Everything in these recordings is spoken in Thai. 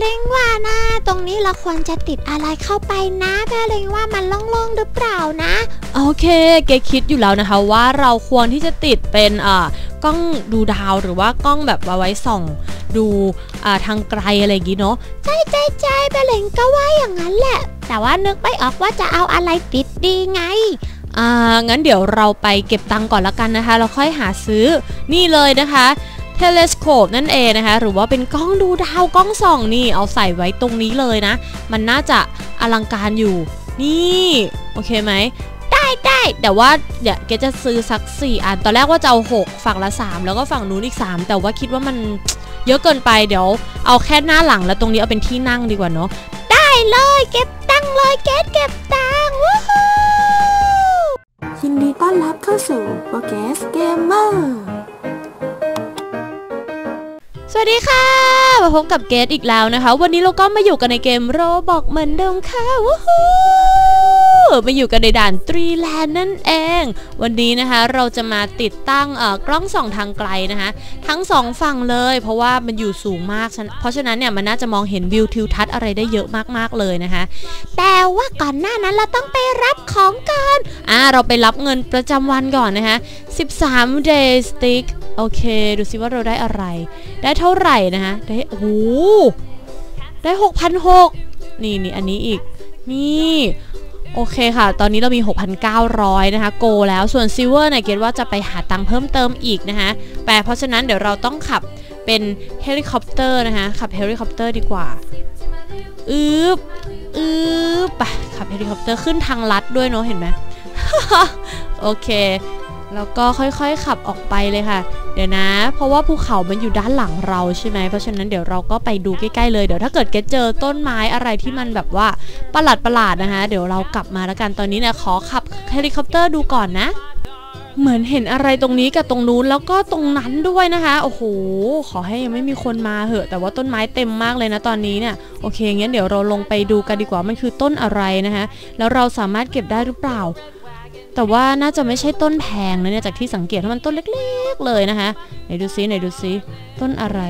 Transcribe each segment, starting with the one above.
เลงว่านะ ตรงนี้เราควรจะติดอะไรเข้าไปนะแม่เลงว่ามันโล่งๆหรือเปล่านะ โอเค เกคิดอยู่แล้วนะคะว่าเราควรที่จะติดเป็นอ่ากล้องดูดาวหรือว่ากล้องแบบเอาไว้ส่องดูอ่าทางไกลอะไรอย่างงี้เนาะใจใจใจแม่เลงก็ว่าอย่างนั้นแหละ แต่ว่านึกไม่ออกว่าจะเอาอะไรติดดีไงอ่างั้นเดี๋ยวเราไปเก็บตังค์ก่อนละกันนะคะ เราค่อยหาซื้อนี่เลยนะคะ เทเลสโคปนั่นเองนะคะ หรือว่าเป็นกล้องดูดาวกล้องส่องนี่เอาใส่ไว้ตรงนี้เลยนะ มันน่าจะอลังการอยู่ นี่โอเคไหมได้ได้แต่ว่าเดี๋ยวเกจะซื้อสัก 4 อัน ตอนแรกว่าจะเอา 6 ฝั่งละ 3 แล้วก็ฝั่งนู้นอีก 3 แต่ว่าคิดว่ามันเยอะเกินไปเดี๋ยว เอาแค่หน้าหลังแล้วตรงนี้เอาเป็นที่นั่งดีกว่าเนาะได้เลยเก็บตังเลยเก็บเก็บตังวู้ฮู้ยินดีต้อนรับเข้าสู่โปเกสเกมเมอร์ วัสดีค่ะ มาพบกับเกตอีกแล้วนะคะ วันนี้เราก็มาอยู่กันในเกมโรบอกเหมือนเดิมค่ะวู้ฮู้ มาอยู่กันในด่านตรีแลนด์นั่นเอง วันนี้นะคะเราจะมาติดตั้งกล้องส่องทางไกลนะคะ ทั้งสองฝั่งเลย เพราะว่ามันอยู่สูงมาก เพราะฉะนั้นเนี่ยมันน่าจะมองเห็นวิวทิวทัศน์อะไรได้เยอะมากๆเลยนะคะ แต่ว่าก่อนหน้านั้นเราต้องไปรับของก่อนอ่าเราไปรับเงินประจำวันก่อนนะคะ13 day stick โอเค ดูสิว่าเราได้อะไร ได้เท่าไหร่นะคะได้โอ้โหได้6,600นี่นี่อันนี้อีกนี่ โอเคค่ะ ตอนนี้เรามี 6,900 นะคะ โกแล้ว ส่วนซิลเวอร์เนี่ยเกดว่าจะไปหาตังค์เพิ่มเติมอีกนะคะแปลเพราะฉะนั้นเดี๋ยวเราต้องขับเป็นเฮลิคอปเตอร์นะคะ ขับเฮลิคอปเตอร์ดีกว่า อืบอืบไปขับเฮลิคอปเตอร์ขึ้นทางลัดด้วยเนาะ เห็นไหม โอเค แล้วก็ค่อยๆขับออกไปเลยค่ะ เดี๋ยวนะ เพราะว่าภูเขามันอยู่ด้านหลังเราใช่ไหม เพราะฉะนั้นเดี๋ยวเราก็ไปดูใกล้ๆเลย เดี๋ยวถ้าเกิดเกเจอต้นไม้อะไรที่มันแบบว่าประหลาดประหลาดๆนะคะ เดี๋ยวเรากลับมาแล้วกัน ตอนนี้เนี่ยขอขับเฮลิคอปเตอร์ดูก่อนนะ เหมือนเห็นอะไรตรงนี้กับตรงนู้นแล้วก็ตรงนั้นด้วยนะคะ โอ้โห ขอให้ยังไม่มีคนมาเหอะ แต่ว่าต้นไม้เต็มมากเลยนะตอนนี้เนี่ย โอเคงั้นเดี๋ยวเราลงไปดูกันดีกว่า มันคือต้นอะไรนะคะ แล้วเราสามารถเก็บได้หรือเปล่า แต่ว่าน่าจะไม่ใช่ต้นแพงนะเนี่ยจากที่สังเกตว่ามันต้นเล็กๆเลยนะคะไหนดูซิไหนดูซิต้นอะไร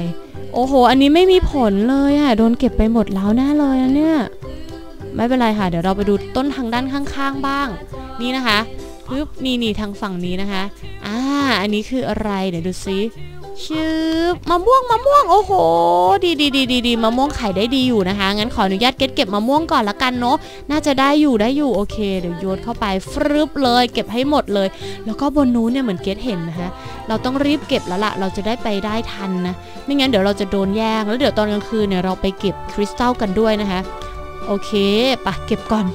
โอ้โห อันนี้ไม่มีผลเลยอะโดนเก็บไปหมดแล้วแน่เลยนะเนี่ยไม่เป็นไรค่ะ เดี๋ยวเราไปดูต้นทางด้านข้างๆบ้าง นี่นะคะปึ๊บนี่นี่ทางฝั่งนี้นะคะอ่าอันนี้คืออะไรเดี๋ยวดูซิ ชืบมะม่วงมะม่วงโอ้โห ดีดีดีดีดีมะม่วงไขายได้ดีอยู่นะคะ งั้นขออนุญาตเก็บเก็บมะม่วงก่อนละกันเนาะน่าจะได้อยู่ได้อยู่โอเค เดี๋ยวโยนเข้าไปฟรึบเลย เก็บให้หมดเลย แล้วก็บนนู้นเนี่ยเหมือนเกตเห็นนะคะเราต้องรีบเก็บแล้วล่ะเราจะได้ไปได้ทันนะไม่งั้นเดี๋ยวเราจะโดนแย่งแล้วเดี๋ยวตอนกลางคืนเนี่ยเราไปเก็บคริสตัลกันด้วยนะคะโอเคปะเก็บก่อน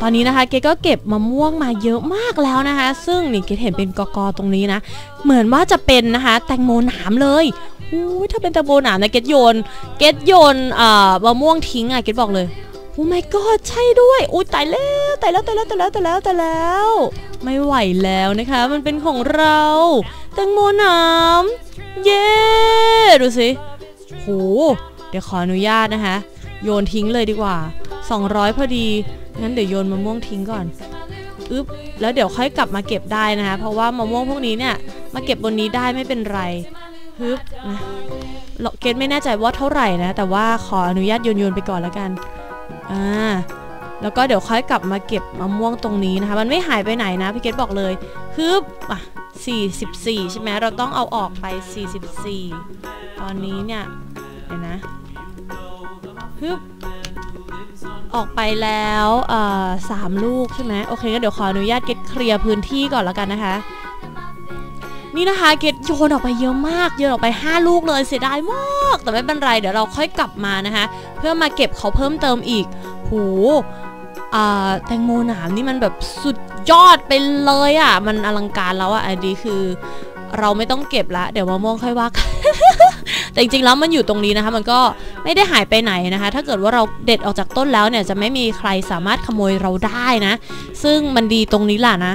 ตอนนี้นะคะเกดก็เก็บมะม่วงมาเยอะมากแล้วนะคะ ซึ่งนี่เกดเห็นเป็นกอกอตรงนี้นะ เหมือนว่าจะเป็นนะคะแตงโมหนามเลยอู้ยถ้าเป็นแตงโมหนามนะเกดโยน เกดโยนเอ่อมะม่วงทิ้งอะเกดบอกเลยโอ้ my god ใช่ด้วยอุ้ยตายแล้วตายแล้วตายแล้วตายแล้วตายแล้วตายแล้ว ไม่ไหวแล้วนะคะ มันเป็นของเราแตงโมหนามเย้ดูสิโหเดี๋ยวขออนุญาตนะคะ โยนทิ้งเลยดีกว่า 200 พอดี งั้นเดี๋ยวโยนมะม่วงทิ้งก่อนอึ๊บแล้วเดี๋ยวค่อยกลับมาเก็บได้นะคะ เพราะว่ามะม่วงพวกนี้เนี่ยมาเก็บบนนี้ได้ไม่เป็นไรฮึบนะเราเกตไม่แน่ใจว่าเท่าไหร่นะ แต่ว่าขออนุญาตโยนโยนๆไปก่อนแล้วกันอ่าแล้วก็เดี๋ยวค่อยกลับมาเก็บมะม่วงตรงนี้นะคะ มันไม่หายไปไหนนะพี่เกตบอกเลยฮึบอะ44 ใช่ไหมเราต้องเอาออกไป 44 ตอนนี้เนี่ยเดี๋ยวนะฮึบ ออกไปแล้วสามลูกใช่ไหมโอเคก็เดี๋ยวขออนุญาตเก็ตเคลียร์พื้นที่ก่อนแล้วกันนะคะ นี่นะคะเก็ตโยนออกไปเยอะมากโยนออกไป 5 ลูกเลยเสียดายมากแต่ไม่เป็นไรเดี๋ยวเราค่อยกลับมานะคะ เพื่อมาเก็บเขาเพิ่มเติมอีกหอ่าแตงโมหนามนี่มันแบบสุดยอดไปเลยอะ่ะ มันอลังการแล้วอะ่ะอันนี้คือ เราไม่ต้องเก็บละ เดี๋ยวมะม่วงค่อยว่ากันแต่จริงๆแล้วมันอยู่ตรงนี้นะคะ มันก็ไม่ได้หายไปไหนนะคะ ถ้าเกิดว่าเราเด็ดออกจากต้นแล้วเนี่ยจะไม่มีใครสามารถขโมยเราได้นะ ซึ่งมันดีตรงนี้แหละนะ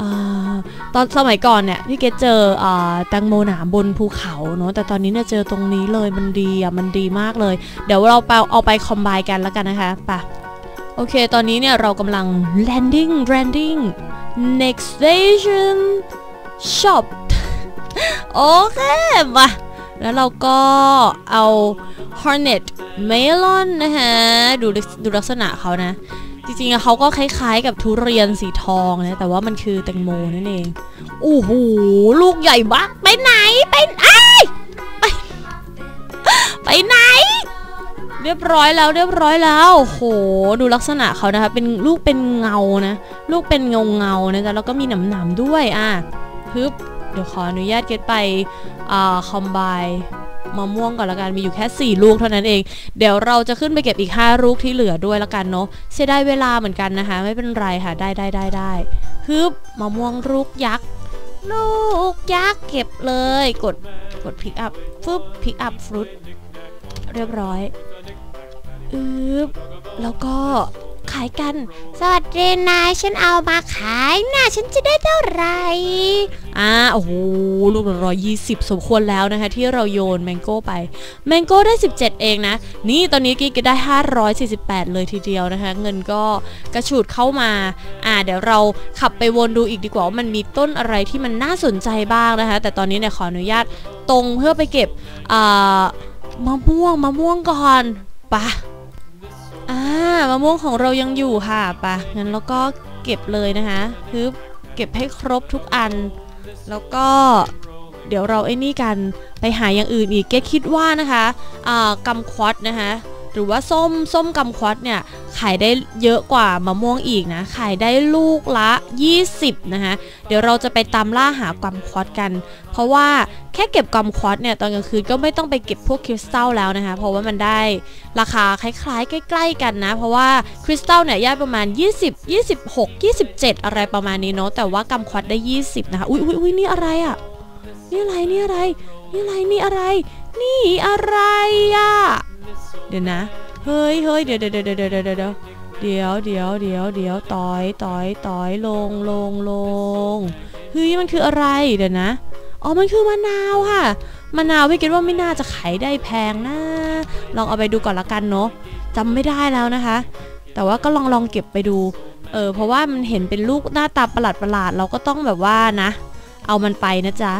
ออตอนสมัยก่อนเนี่ยพี่เกดเจออแตงโมหนามบนภูเขาเนาะแต่ตอนนี้เนี่ยเจอตรงนี้เลยมันดีอะมันดีมากเลย เดี๋ยวเราไปเอาไปคอมไบกันแล้วกันนะคะไปะโอเค ตอนนี้เนี่ยเรากำลัง landing landing next station shop โอเคมาแล้วเราก็เอา Hornet Melon นะคะดูดูลักษณะเขานะ จริงๆเขาก็คล้ายๆกับทุเรียนสีทองนะ แต่ว่ามันคือแตงโมนั่นเอง โอ้โห ลูกใหญ่มากไปไหน ไปไอ้ไปไปไหน เรียบร้อยแล้วเรียบร้อยแล้วโอ้โห ดูลักษณะเขานะคะ เป็นลูกเป็นเงานะ ลูกเป็นเงาเงานะจ๊ะแล้วก็มีหนามๆด้วยอะฮึบ เดี๋ยวขออนุญาตเก็ตไปอ่าคอมไบมะม่วงก่อนละกันมีอยู่แค่ 4 ลูกเท่านั้นเอง เดี๋ยวเราจะขึ้นไปเก็บอีก 5 ลูกที่เหลือด้วยละกันเนาะเสียดายเวลาเหมือนกันนะคะ ไม่เป็นไรค่ะได้ได้ได้ได้ฮึบมะม่วงลูกยักษ์ลูกยักษ์เก็บเลย กดกดพิกอัพฟึบพิกอัพฟรุตเรียบร้อยอึบแล้วก็ ขายกัน สวัสดีนายฉันเอามาขายน่ะฉันจะได้เท่าไหร่อ่าโอ้โหลูกละร้อยยี่สิบสมควรแล้วนะคะ ที่เราโยนแมงโก้ไป แมงโก้ได้ 17 เองนะ นี่ตอนนี้กิ๊กก็ได้ 548 เลยทีเดียวนะคะ เงินก็กระฉูดเข้ามา อ่า เดี๋ยวเราขับไปวนดูอีกดีกว่าว่ามันมีต้นอะไรที่มันน่าสนใจบ้างนะคะ แต่ตอนนี้เนี่ยขออนุญาตตรงเพื่อไปเก็บอ่ามะม่วงมะม่วงก่อนไปะ อ่ามะม่วงของเรายังอยู่ค่ะปะงั้นเราก็เก็บเลยนะคะฮึบเก็บให้ครบทุกอัน แล้วก็เดี๋ยวเราไอ้นี่กันไปหาอย่างอื่นอีกเกดคิดว่านะคะอ่ากำควอตนะคะ รือว่าส้มส้มกำควอตเนี่ยขายได้เยอะกว่ามะม่วงอีกนะขายได้ลูกละ 20นะคะเดี๋ยวเราจะไปตามล่าหากำควอตกัน เพราะว่าแค่เก็บกำควอตเนี่ยตอนกลางคืนก็ไม่ต้องไปเก็บพวกคริสตัลแล้วนะคะเพราะว่ามันได้ราคาคล้ายๆ ใกล้ ๆ กันนะ เพราะว่าคริสตัลเนี่ยย่ายประมาณ 20 26 27 อะไรประมาณนี้เนาะแต่ว่ากำควอตได้ 20นะคะอุ้ยอุ้ยอุ้ยนี่อะไรอะ่ะนี่อะไรนี่อะไรนี่อะไรนี่อะไร นี่อะไรอะ เดี๋ยวนะ เฮ้ยเฮ้ยเดี๋ยวเดี๋ยวเดี๋ยวเดี๋ยวเดี๋ยวเดี๋ยวเดี๋ยวเดี๋ยวเดี๋ยวเดี๋ยวต่อยต่อยต่อยลงลงลงเฮ้ยมันคืออะไรเดี๋ยวนะอ๋อมันคือมะนาวค่ะมะนาวพี่คิดว่าไม่น่าจะขายได้แพงนะ ลองเอาไปดูก่อนละกันเนาะจำไม่ได้แล้วนะคะ แต่ว่าก็ลองลองเก็บไปดูเออเพราะว่ามันเห็นเป็นลูกหน้าตาประหลาดประหลาดๆเราก็ต้องแบบว่านะ เอามันไปนะจ๊ะ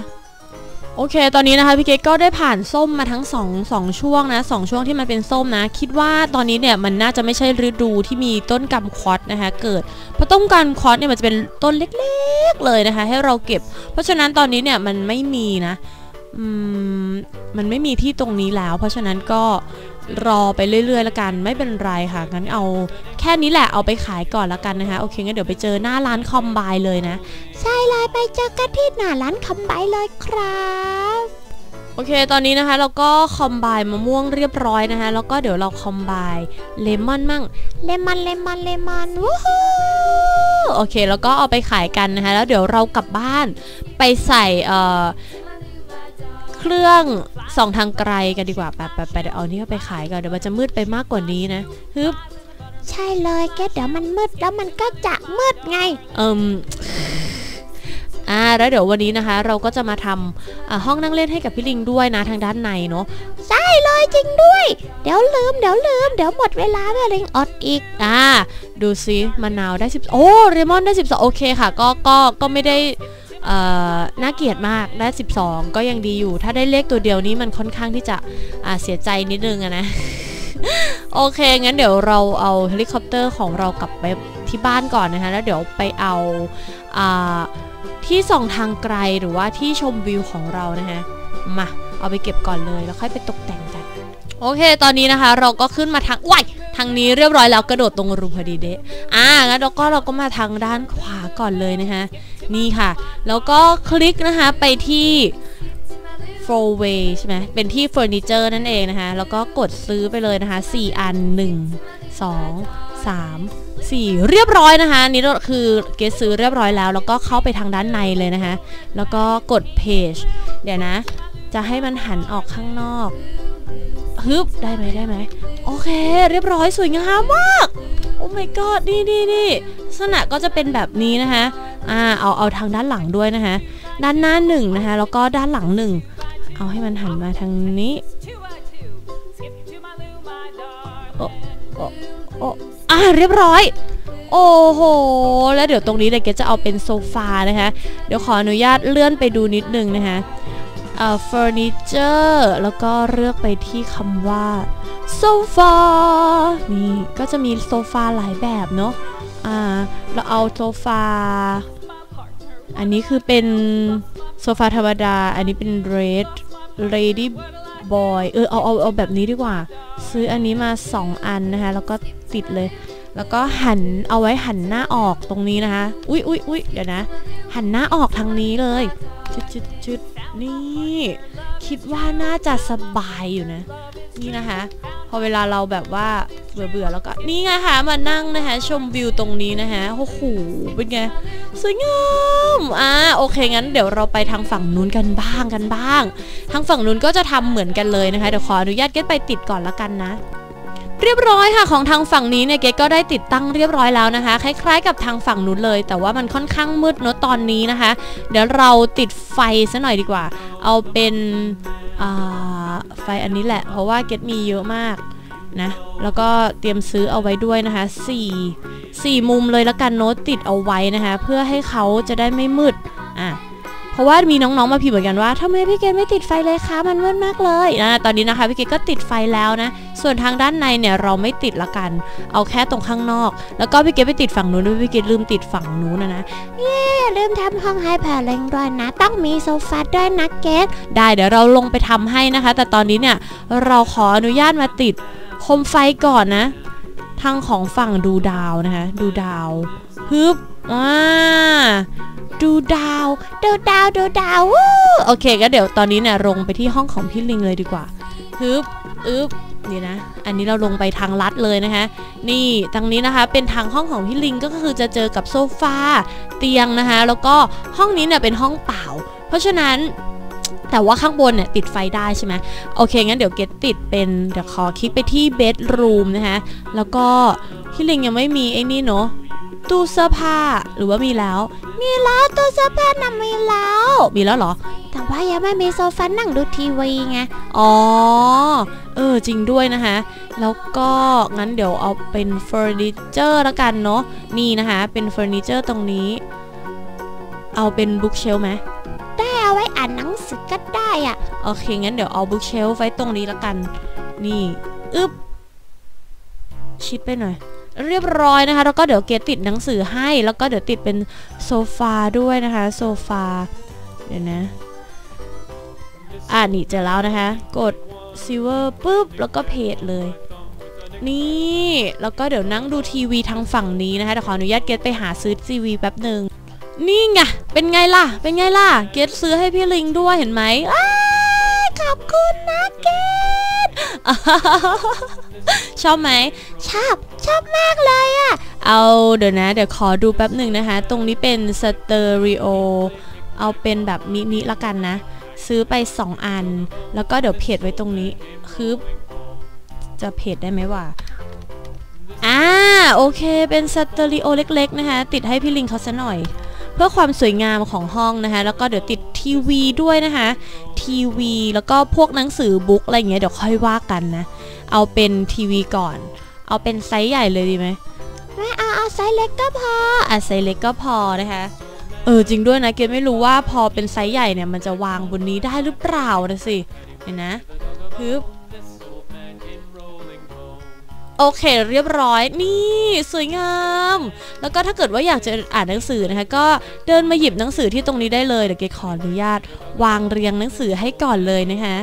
โอเค ตอนนี้นะคะพี่เกดก็ได้ผ่านส้มมาทั้ง2งสองช่วงนะสองช่วงที่มันเป็นส้มนะ คิดว่าตอนนี้เนี่ยมันน่าจะไม่ใช่ฤดูที่มีต้นกำคอสนะคะเกิดเพราะต้นกำคอสเนี่ยมันจะเป็นต้นเล็กๆเลยนะคะ ให้เราเก็บ เพราะฉะนั้นตอนนี้เนี่ยมันไม่มีนะอืมมันไม่มีที่ตรงนี้แล้ว เพราะฉะนั้นก็ รอไปเรื่อยๆแล้วกันไม่เป็นไรค่ะ งั้นเอาแค่นี้แหละเอาไปขายก่อนล้วกันนะคะ โอเคงั้นเดี๋ยวไปเจอหน้าร้านคอมไบเลยนะ ใช่เลยไปเจอกันที่หน้าร้านคำใบเลยครับโอเค ตอนนี้นะคะเราก็คอมไบมะม่วงเรียบร้อยนะคะ แล้วก็เดี๋ยวเราคอมไบเลมอนมั่ง เลมอนเลมอนเลมอนวู้ฮู้โอเค แล้วก็เอาไปขายกันนะคะ แล้วเดี๋ยวเรากลับบ้านไปใส่เอ่อ เครื่องส่องทางไกลกันดีกว่าไปไปไปเดี๋ยวเอานี่เอาไปขายก่อนเดี๋ยวมันจะมืดไปมากกว่านี้นะฮึบใช่เลยแกเดี๋ยวมันมืดแล้วมันก็จะมืดไงเอิมอ่าแล้วเดี๋ยววันนี้นะคะ เราก็จะมาทำอ่าห้องนั่งเล่นให้กับพี่ลิงด้วยนะทางด้านในเนาะใช่เลยจริงด้วย เดี๋ยวลืมเดี๋ยวลืมเดี๋ยวหมดเวลาเวลิงอดอีกอ่าดูซิมะนาวได้10โอ้เรมอนได้12โอเคค่ะ ก็ก็ก็ไม่ได้เอ่อ น่าเกลียดมากได้ 12 ก็ยังดีอยู่ ถ้าได้เลขตัวเดียวนี้มันค่อนข้างที่จะเสียใจนิดนึงนะ โอเค งั้นเดี๋ยวเราเอาเฮลิคอปเตอร์ของเรากลับไปที่บ้านก่อนนะคะ แล้วเดี๋ยวไปเอาอาที่ส่องทางไกลหรือว่าที่ชมวิวของเรานะคะมาเอาไปเก็บก่อนเลยแล้วค่อยไปตกแต่งกัน โอเค ตอนนี้นะคะ เราก็ขึ้นมาทางว้ายทางนี้เรียบร้อยแล้วกระโดดตรงรูพอดีเดะอ่างั้นเราก็เราก็มาทางด้านขวาก่อนเลยนะคะ นี่ค่ะ แล้วก็คลิกนะคะไปที่ f o r way ใช่ไหมเป็นที่เฟอร์นิเจอร์นั่นเองนะคะ แล้วก็กดซื้อไปเลยนะคะ 4 อัน 1 2 3 4 เรียบร้อยนะคะนี่คือเกสซื้อเรียบร้อยแล้ว แล้วก็เข้าไปทางด้านในเลยนะคะ แล้วก็กดเพจเดี๋ยวนะ จะให้มันหันออกข้างนอกฮึบได้ไหมได้ไหมโอเค เรียบร้อยสวยงามมาก โอ้ my god นี่นี่นี่ลักษณะก็จะเป็นแบบนี้นะคะ อ่าเอาเอาทางด้านหลังด้วยนะคะ ด้านหน้าหนึ่งนะคะ แล้วก็ด้านหลังหนึ่งเอาให้มันหันมาทางนี้โอ้โอ้โอ้อ่าเรียบร้อยโอ้โห แล้วเดี๋ยวตรงนี้เดี๋ยวเกดจะเอาเป็นโซฟานะคะ เดี๋ยวขออนุญาตเลื่อนไปดูนิดนึงนะคะเอ่อเฟอร์นิเจอร์แล้วก็เลือกไปที่คำว่าโซฟา นี่ก็จะมีโซฟาหลายแบบเนาะ อ่า เราเอาโซฟา อันนี้คือเป็นโซฟาธรรมดา อันนี้เป็น red lady boy เออเอาเอาเอาแบบนี้ดีกว่า ซื้ออันนี้มา 2 อันนะคะ แล้วก็ติดเลย แล้วก็หันเอาไว้หันหน้าออกตรงนี้นะคะ อุ๊ยอุ๊ยอุ๊ยเดี๋ยวนะ หันหน้าออกทางนี้เลยจุดจุดจุดนี่ คิดว่าน่าจะสบายอยู่นะ นี่นะคะ พอเวลาเราแบบว่าเบื่อเบื่อๆแล้วก็ นี่ไงคะมานั่งนะคะ ชมวิวตรงนี้นะคะโอ้โหเป็นไงสวยงามอ่าโอเคงั้นเดี๋ยวเราไปทางฝั่งนู้นกันบ้างกันบ้าง ทางฝั่งนู้นก็จะทำเหมือนกันเลยนะคะเดี๋ยวขออนุญาตเก็ตไปติดก่อนละกันนะ เรียบร้อยค่ะของทางฝั่งนี้เนี่ยเกดก็ได้ติดตั้งเรียบร้อยแล้วนะคะ คล้ายๆ กับทางฝั่งนู้นเลย แต่ว่ามันค่อนข้างมืดเนอะตอนนี้นะคะ เดี๋ยวเราติดไฟซะหน่อยดีกว่า เอาเป็นไฟอันนี้แหละ เพราะว่าเกดมีเยอะมากนะแล้วก็เตรียมซื้อเอาไว้ด้วยนะคะ4 4มุมเลยละกันโน้ตติดเอาไว้นะคะ เพื่อให้เขาจะได้ไม่มืด ราะว่ามีน้องๆมาพิมพ์เหมือนกันว่าทำไมพี่เกดไม่ติดไฟเลยคะมันมืดมากเลยอ่าตอนนี้นะคะพี่เกดก็ติดไฟแล้วนะ ส่วนทางด้านในเนี่ยเราไม่ติดละกัน เอาแค่ตรงข้างนอก แล้วก็พี่เกดไปติดฝั่งนู้นด้วยพี่เกดลืมติดฝั่งนู้นนะนะอย่ลืมทำห้องให้แผ่เล็งด้วยนะ ต้องมีโซฟาด้วยนะเกตได้เดี๋ยวเราลงไปทำให้นะคะ แต่ตอนนี้เนี่ยเราขออนุญาตมาติดโคมไฟก่อนนะ ทางของฝั่งดูดาวนะคะ ดูดาวฮึบอ่าดูดาว ดูดาว ดูดาววู้โอเคก็เดี๋ยวตอนนี้เนี่ยลงไปที่ห้องของพี่ลิงเลยดีกว่าฮึบอึบนี่นะ อันนี้เราลงไปทางลัดเลยนะคะ นี่ทางนี้นะคะเป็นทางห้องของพี่ลิงก็คือจะเจอกับโซฟาเตียงนะคะ แล้วก็ห้องนี้เนี่ยเป็นห้องเปล่า เพราะฉะนั้น แต่ว่าข้างบนเนี่ยติดไฟได้ใช่ไหมโอเค งั้นเดี๋ยวเกตติดเป็นเดี๋ยวขอคลิกไปที่เบดรูมนะคะ แล้วก็พี่ลิงยังไม่มีไอ้นี่เนาะตู้เสื้อผ้าหรือว่ามีแล้ว มีแล้วตัวเสื้อผ้าน่ะมีแล้ว มีแล้วเหรอ แต่ว่ายังไม่มีโซฟานั่งดูทีวีไงอ๋อเออจริงด้วยนะคะ แล้วก็งั้นเดี๋ยวเอาเป็นเฟอร์นิเจอร์ละกันเนาะนี่นะคะ เป็นเฟอร์นิเจอร์ตรงนี้ เอาเป็นบุ๊กเชลไหม สือก็ได้อะโอเค งั้นเดี๋ยวเอาบุ๊กเชลไว้ตรงนี้ละกัน นี่อึบชิดไปหน่อย เรียบร้อยนะคะ แล้วก็เดี๋ยวเกตติดหนังสือให้ แล้วก็เดี๋ยวติดเป็นโซฟาด้วยนะคะ โซฟา เดี๋ยวนะ อ่านี่เจอแล้วนะคะ กดซิเวอร์ปุ๊บ แล้วก็เพจเลย นี่ แล้วก็เดี๋ยวนั่งดูทีวีทางฝั่งนี้นะคะ เดี๋ยวขออนุญาตเกตไปหาซื้อทีวีแป๊บหนึ่ง นี่ไง เป็นไงล่ะ เป็นไงล่ะ เกตซื้อให้พี่ลิงด้วยเห็นไหมอขอบคุณนะเกตชอบไหม ชอบ ชอบมากเลยอะเอาเดี๋ยวนะ เดี๋ยวขอดูแป๊บหนึ่งนะคะ ตรงนี้เป็นสเตอริโอ เอาเป็นแบบมินิละกันนะ ซื้อไป 2 อัน แล้วก็เดี๋ยวเพจไว้ตรงนี้ คือจะเพจได้ไหมวะอ่า โอเค เป็นสเตอริโอเล็ก ๆ นะคะ ติดให้พี่ลิงเขาซะหน่อย พื่อความสวยงามของห้องนะคะ แล้วก็เดี๋ยวติดทีวีด้วยนะคะ ทีวีแล้วก็พวกหนังสือบุ๊กอะไรอย่างเงี้ยเดี๋ยวค่อยว่ากันนะ เอาเป็นทีวีก่อน เอาเป็นไซส์ใหญ่เลยดีไหมไม่เอาเอาไซส์เล็กก็พออะไซส์เล็กก็พอนะคะเออจริงด้วยนะเกดไม่รู้ว่าพอเป็นไซส์ใหญ่เนี่ยมันจะวางบนนี้ได้หรือเปล่านะสิเห็นนะฮึบ โอเคเรียบร้อยนี่สวยงาม แล้วก็ถ้าเกิดว่าอยากจะอ่านหนังสือนะคะ ก็เดินมาหยิบหนังสือที่ตรงนี้ได้เลยเดี๋ยวเกขออนุญาต วางเรียงหนังสือให้ก่อนเลยนะคะ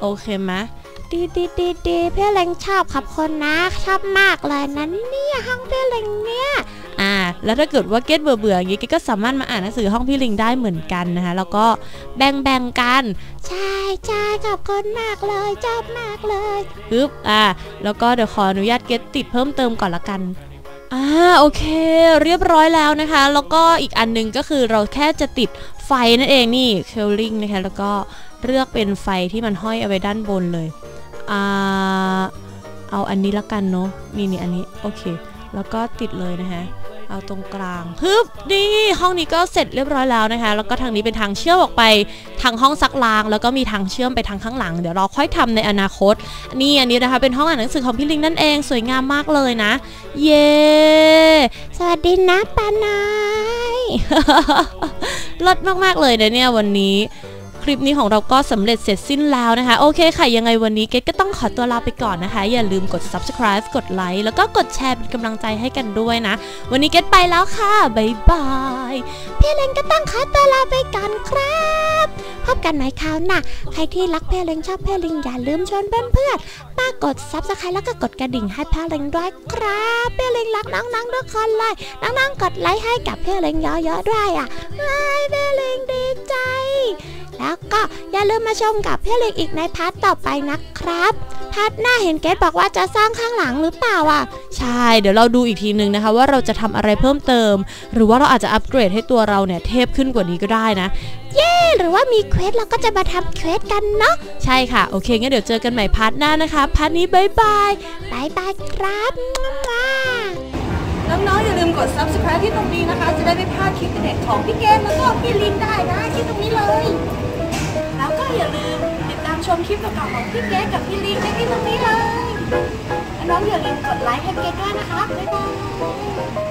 โอเคไหมดีดีดีดีเพื่อเล็งชอบขับคนนะชอบมากเลยนะเนี่ยห้องเพื่อเล็งเนี่ย อ่าแล้วถ้าเกิดว่าเกตเบื่อเบื่อๆอย่างงี้เกตก็สามารถมาอ่านหนังสือห้องพี่ลิงได้เหมือนกันนะคะแล้วก็แบ่งแบ่งๆกัน ใช่ใช่ขอบคุณมากเลยชอบมากเลยปึ๊บอ่าแล้วก็เดี๋ยวขออนุญาตเกตติดเพิ่มเติมก่อนละกันอ่าโอเค เรียบร้อยแล้วนะคะ แล้วก็อีกอันหนึงก็คือเราแค่จะติดไฟนั่นเองนี่เคลลิงนะคะแล้วก็เลือกเป็นไฟที่มันห้อยเอาไว้ด้านบนเลยอ่าเอาอันนี้ละกันเนาะนี่นี่อันนี้โอเค แล้วก็ติดเลยนะคะ เอาตรงกลางฮึบนี่ห้องนี้ก็เสร็จเรียบร้อยแล้วนะคะ แล้วก็ทางนี้เป็นทางเชื่อมออกไปทางห้องซักล้าง แล้วก็มีทางเชื่อมไปทางข้างหลัง เดี๋ยวเราค่อยทำในอนาคต นี่อันนี้นะคะ เป็นห้องอ่านหนังสือของพี่ลิงนั่นเองสวยงามมากเลยนะ เย้สวัสดีนะปานายเลิศมากๆเลยนะเนี่ยวันนี้ คลิปนี้ของเราก็สำเร็จเสร็จสิ้นแล้วนะคะ โอเคค่ะ ยังไงวันนี้เกดก็ต้องขอตัวลาไปก่อนนะคะ อย่าลืมกด subscribe กดไลค์แล้วก็กดแชร์เป็นกำลังใจให้กันด้วยนะ วันนี้เกดไปแล้วค่ะบ๊ายบายพี่เลงก็ต้องขอตัวลาไปก่อนครับพบกันใหม่คราวหน้าใครที่รักเพลิงชอบเพลิงอย่าลืมชวนเพื่อนๆมากดซับสไครต์แล้วก็กดกระดิ่งให้เพลิงด้วยครับเพลิงรักน้องๆทุกคนเลยน้องๆกดไลค์ให้กับเพลิงเยอะๆด้วยอะไอ้เพลิงดีใจ แล้วก็อย่าลืมมาชมกับเพลิงอีกในพาร์ทต่อไปนะครับพาร์ทหน้าเห็นเกดบอกว่าจะสร้างข้างหลังหรือเปล่าอะ ใช่ เดี๋ยวเราดูอีกทีนึงนะคะ ว่าเราจะทำอะไรเพิ่มเติม หรือว่าเราอาจจะอัปเกรดให้ตัวเราเนี่ยเทพขึ้นกว่านี้ก็ได้นะหรือว่ามีเควสเราก็จะมาทำเควสกันเนาะใช่ค่ะ โอเคงั้นเดี๋ยวเจอกันใหม่พาร์ทหน้านะคะพาร์ทนี้บ๊ายบายบายบายครับว้า น้องๆอย่าลืมกด subscribe ที่ตรงนี้นะคะ จะได้ไม่พลาดคลิปเด็ดของพี่เกมแล้วก็พี่ลินได้นะที่ตรงนี้เลย แล้วก็อย่าลืมติดตามชมคลิปเก่าๆของพี่เกมกับพี่ลินได้ที่ตรงนี้เลย น้องๆอย่าลืมกดไลค์ให้เกมด้วยนะคะบ๊ายบาย